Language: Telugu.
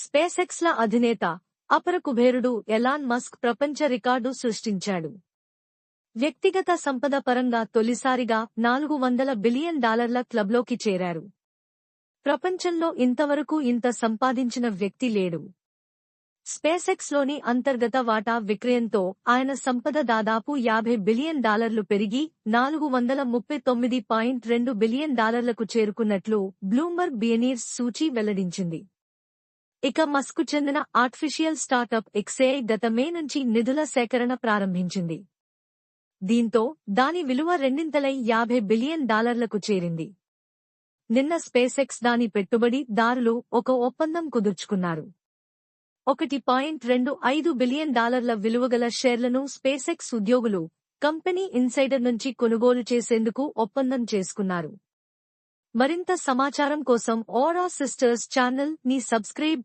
స్పేసెక్స్ల అధినేత అపర కుబేరుడు ఎలాన్ మస్క్ ప్రపంచ రికార్డు సృష్టించాడు. వ్యక్తిగత సంపద పరంగా తొలిసారిగా నాలుగు వందల బిలియన్ డాలర్ల క్లబ్లోకి చేరారు. ప్రపంచంలో ఇంతవరకు ఇంత సంపాదించిన వ్యక్తి లేడు. స్పేసెక్స్లోని అంతర్గత వాటా విక్రయంతో ఆయన సంపద దాదాపు యాభై బిలియన్ డాలర్లు పెరిగి నాలుగు వందల ముప్పై తొమ్మిది పాయింట్ రెండు బిలియన్ డాలర్లకు చేరుకున్నట్లు బ్లూంబర్గ్ బియనీర్స్ సూచీ వెల్లడించింది. ఇక మస్కు చెందిన ఆర్టిఫిషియల్ స్టార్టప్ ఎక్సేఐ గత మే నుంచి నిధుల సేకరణ ప్రారంభించింది. దీంతో దాని విలువ రెండింతలై యాభై బిలియన్ డాలర్లకు చేరింది. నిన్న స్పేసెక్స్ దాని పెట్టుబడి దారులు ఒక ఒప్పందం కుదుర్చుకున్నారు. ఒకటి పాయింట్ రెండు ఐదు బిలియన్ డాలర్ల విలువగల షేర్లను స్పేసెక్స్ ఉద్యోగులు కంపెనీ ఇన్సైడర్ నుంచి కొనుగోలు చేసేందుకు ఒప్పందం చేసుకున్నారు. మరింత సమాచారం కోసం ఓరా సిస్టర్స్ ఛానల్ని సబ్స్క్రైబ్